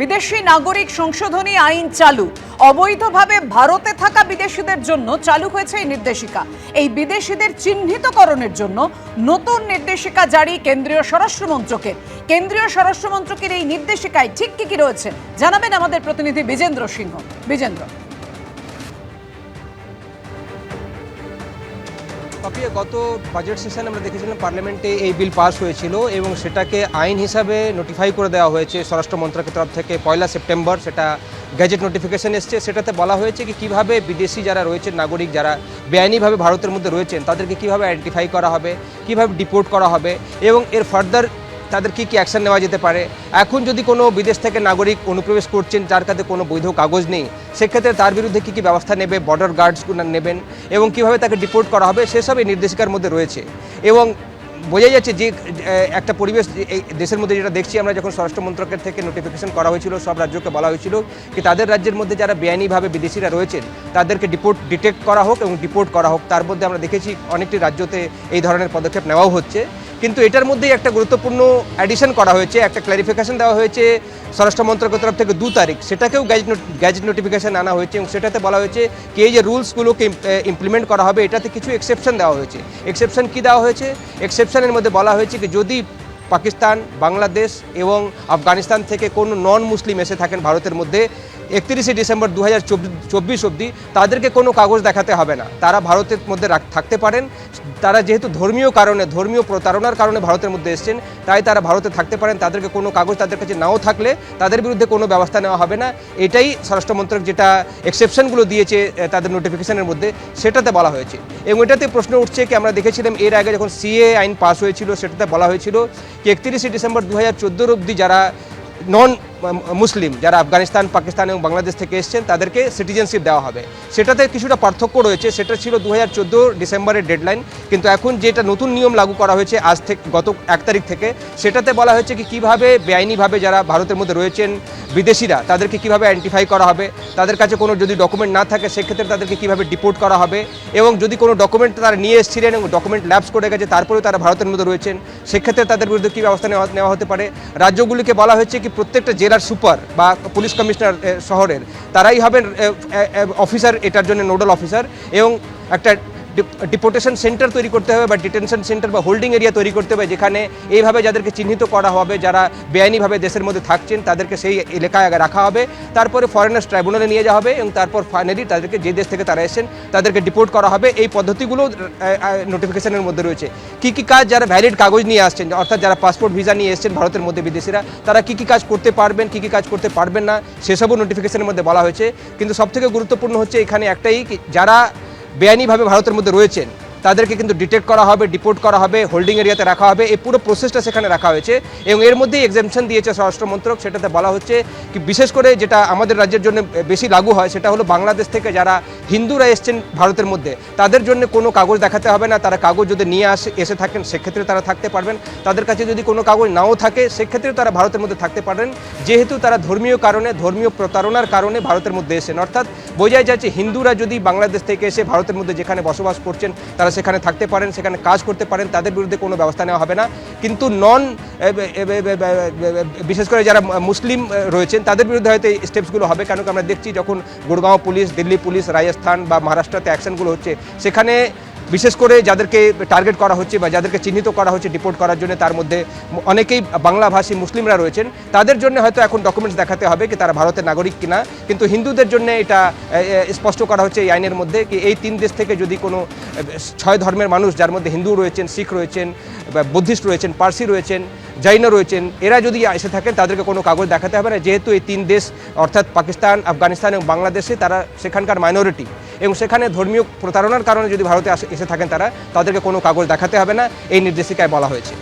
বিদেশি নাগরিক সংশোধনী আইন চালু। অবৈধভাবে ভারতে থাকা বিদেশিদের জন্য চালু হয়েছে এই নির্দেশিকা। এই বিদেশিদের চিহ্নিতকরণের জন্য নতুন নির্দেশিকা জারি কেন্দ্রীয় স্বরাষ্ট্রমন্ত্রকের কেন্দ্রীয় স্বরাষ্ট্রমন্ত্রকের এই নির্দেশিকায় ঠিক কি কি রয়েছে? জানাবেন আমাদের প্রতিনিধি বিজেন্দ্র সিংহ। বিজেন্দ্র। পাপিয়া গত বাজেট সেশনে আমরা দেখেছিলাম পার্লামেন্টে এই বিল পাস হয়েছিল এবং সেটাকে আইন হিসাবে নোটিফাই করে দেওয়া হয়েছে স্বরাষ্ট্র মন্ত্রকের তরফ থেকে পয়লা সেপ্টেম্বর। সেটা গ্যাজেট নোটিফিকেশন এসছে। সেটাতে বলা হয়েছে কি, কীভাবে বিদেশি যারা রয়েছেন, নাগরিক যারা বেআইনিভাবে ভারতের মধ্যে রয়েছেন, তাদেরকে কীভাবে আইডেন্টিফাই করা হবে, কীভাবে ডিপোর্ট করা হবে এবং এর ফার্দার তাদের কি কি অ্যাকশন নেওয়া যেতে পারে? এখন যদি কোনো বিদেশ থেকে নাগরিক অনুপ্রবেশ করছেন, যার কাছে কোনো বৈধ কাগজ নেই, সেক্ষেত্রে তার বিরুদ্ধে কী কী ব্যবস্থা নেবে বর্ডার গার্ডস নেবেন, এবং কীভাবে তাকে ডিপোর্ট করা হবে সেসব এই নির্দেশিকার মধ্যে রয়েছে। এবং বোঝাই যাচ্ছে যে একটা পরিবেশ, এই দেশের মধ্যে যেটা দেখছি আমরা, যখন স্বরাষ্ট্র মন্ত্রকের থেকে নোটিফিকেশন করা হয়েছিল, সব রাজ্যকে বলা হয়েছিল কি তাদের রাজ্যের মধ্যে যারা বেআইনিভাবে বিদেশিরা রয়েছেন, তাদেরকে ডিপোর্ট ডিটেক্ট করা হোক এবং ডিপোর্ট করা হোক। তার মধ্যে আমরা দেখেছি অনেকটি রাজ্যতে এই ধরনের পদক্ষেপ নেওয়াও হচ্ছে। কিন্তু এটার মধ্যেই একটা গুরুত্বপূর্ণ অ্যাডিশন করা হয়েছে, একটা ক্ল্যারিফিকেশন দেওয়া হয়েছে স্বরাষ্ট্র মন্ত্রকের তরফ থেকে দু তারিখ। সেটাকেও গ্যাজেট গ্যাজেট নোটিফিকেশন আনা হয়েছে এবং সেটাতে বলা হয়েছে কি এই যে রুলসগুলোকে ইমপ্লিমেন্ট করা হবে, এটাতে কিছু এক্সেপশন দেওয়া হয়েছে। এক্সেপশন কি দেওয়া হয়েছে? এক্সেপশনের মধ্যে বলা হয়েছে কি যদি পাকিস্তান, বাংলাদেশ এবং আফগানিস্তান থেকে কোনো নন মুসলিম এসে থাকেন ভারতের মধ্যে একত্রিশে ডিসেম্বর দু হাজার চব্বিশ অবধি তাদেরকে কোনো কাগজ দেখাতে হবে না। তারা ভারতের মধ্যে থাকতে পারেন। তারা যেহেতু ধর্মীয় কারণে, ধর্মীয় প্রতারণার কারণে ভারতের মধ্যে এসছেন, তাই তারা ভারতে থাকতে পারেন। তাদেরকে কোনো কাগজ তাদের কাছে নাও থাকলে তাদের বিরুদ্ধে কোনো ব্যবস্থা নেওয়া হবে না। এটাই স্বরাষ্ট্রমন্ত্রক যেটা এক্সেপশনগুলো দিয়েছে তাদের নোটিফিকেশনের মধ্যে, সেটাতে বলা হয়েছে। এবং এটাতে প্রশ্ন উঠছে কি, আমরা দেখেছিলাম এর আগে যখন সিএ আইন পাস হয়েছিল, সেটাতে বলা হয়েছিল কি, একত্রিশে ডিসেম্বর দু হাজার চোদ্দোর অবধি যারা নন মুসলিম যারা আফগানিস্তান, পাকিস্তান এবং বাংলাদেশ থেকে এসছেন, তাদেরকে সিটিজেনশিপ দেওয়া হবে। সেটাতে কিছুটা পার্থক্য রয়েছে। সেটা ছিল দু হাজার চোদ্দ ডিসেম্বরের ডেডলাইন কিন্তু এখন যেটা নতুন নিয়ম লাগু করা হয়েছে আজ থেকে গত এক তারিখ থেকে, সেটাতে বলা হয়েছে কি, কীভাবে বেআইনিভাবে যারা ভারতের মধ্যে রয়েছেন বিদেশিরা, তাদেরকে কীভাবে আইডেন্টিফাই করা হবে? তাদের কাছে কোনো যদি ডকুমেন্ট না থাকে, সেক্ষেত্রে তাদেরকে কীভাবে ডিপোর্ট করা হবে? এবং যদি কোনো ডকুমেন্ট তারা নিয়ে এসেছিলেন এবং ডকুমেন্ট ল্যাপস করে গেছে, তারপরেও তারা ভারতের মধ্যে রয়েছেন, সেক্ষেত্রে তাদের বিরুদ্ধে কী ব্যবস্থা নেওয়া নেওয়া হতে পারে? রাজ্যগুলিকে বলা হয়েছে কি, প্রত্যেকটা জেলার সুপার বা পুলিশ কমিশনার শহরের, তারাই হবেন অফিসার, এটার জন্য নোডাল অফিসার এবং একটা ডিপোর্টেশন সেন্টার তৈরি করতে হবে বা ডিটেনশন সেন্টার বা হোল্ডিং এরিয়া তৈরি করতে হবে, যেখানে এইভাবে যাদেরকে চিহ্নিত করা হবে, যারা বেআইনিভাবে দেশের মধ্যে থাকছেন, তাদেরকে সেই এলাকায় আগে রাখা হবে। তারপরে ফরেনার্স ট্রাইব্যুনালে নিয়ে যাওয়া হবে এবং তারপর ফাইনালি তাদেরকে যে দেশ থেকে তারা এসেছেন, তাদেরকে ডিপোর্ট করা হবে। এই পদ্ধতিগুলো নোটিফিকেশনের মধ্যে রয়েছে। কি কি কাজ যারা ভ্যালিড কাগজ নিয়ে আসছেন, অর্থাৎ যারা পাসপোর্ট ভিসা নিয়ে এসেছেন ভারতের মধ্যে বিদেশিরা, তারা কি কি কাজ করতে পারবেন, কি কি কাজ করতে পারবেন না, সেসবও নোটিফিকেশনের মধ্যে বলা হয়েছে। কিন্তু সবথেকে গুরুত্বপূর্ণ হচ্ছে এখানে একটাই যারা বেআইনিভাবে ভারতের মধ্যে রয়েছেন। তাদেরকে কিন্তু ডিটেক্ট করা হবে ডিপোর্ট করা হবে হোল্ডিং এরিয়াতে রাখা হবে। এই পুরো প্রসেসটা সেখানে রাখা হয়েছে এবং এর মধ্যেই এক্সামশন দিয়েছে স্বরাষ্ট্র মন্ত্রক। সেটাতে বলা হচ্ছে কি, বিশেষ করে যেটা আমাদের রাজ্যের জন্য বেশি লাগু হয়, সেটা হলো বাংলাদেশ থেকে যারা হিন্দুরা এসছেন ভারতের মধ্যে, তাদের জন্য কোনো কাগজ দেখাতে হবে না। তারা কাগজ যদি নিয়ে আসে, এসে থাকেন, সেক্ষেত্রে তারা থাকতে পারবেন। তাদের কাছে যদি কোনো কাগজ নাও থাকে সেক্ষেত্রে তারা ভারতের মধ্যে থাকতে পারেন যেহেতু তারা ধর্মীয় কারণে, ধর্মীয় প্রতারণার কারণে ভারতের মধ্যে এসেছেন। অর্থাৎ বোঝাই যাচ্ছে, হিন্দুরা যদি বাংলাদেশ থেকে এসে ভারতের মধ্যে যেখানে বসবাস করছেন, তারা সেখানে থাকতে পারেন, সেখানে কাজ করতে পারেন, তাদের বিরুদ্ধে কোনো ব্যবস্থা নেওয়া হবে না। কিন্তু নন বিশেষ করে যারা মুসলিম রয়েছেন, তাদের বিরুদ্ধে হয়তো এই স্টেপসগুলো হবে। কেন আমরা দেখছি যখন গুড়গাঁও পুলিশ, দিল্লি পুলিশ, রাজস্থান বা মহারাষ্ট্রতে অ্যাকশনগুলো হচ্ছে, সেখানে বিশেষ করে যাদেরকে টার্গেট করা হচ্ছে বা যাদেরকে চিহ্নিত করা হচ্ছে ডিপোর্ট করার জন্য তার মধ্যে অনেকেই বাংলাভাষী মুসলিমরা রয়েছেন। তাদের জন্য হয়তো এখন ডকুমেন্টস দেখাতে হবে কি তারা ভারতের নাগরিক কিনা। কিন্তু হিন্দুদের জন্য এটা স্পষ্ট করা হচ্ছে এই আইনের মধ্যে কি এই তিন দেশ থেকে যদি কোনো ছয় ধর্মের মানুষ যার মধ্যে হিন্দু রয়েছেন, শিখ রয়েছেন, বা বুদ্ধিস্ট রয়েছেন, পার্সি রয়েছেন, জৈন রয়েছেন, এরা যদি এসে থাকেন তাদেরকে কোনো কাগজ দেখাতে হবে না। যেহেতু এই তিন দেশ, অর্থাৎ পাকিস্তান, আফগানিস্তান এবং বাংলাদেশে তারা সেখানকার মাইনরিটি এবং সেখানে ধর্মীয় প্রতারণার কারণে যদি ভারতে এসে থাকেন তারা, তাদেরকে কোনো কাগজ দেখাতে হবে না। এই নির্দেশিকায় বলা হয়েছে।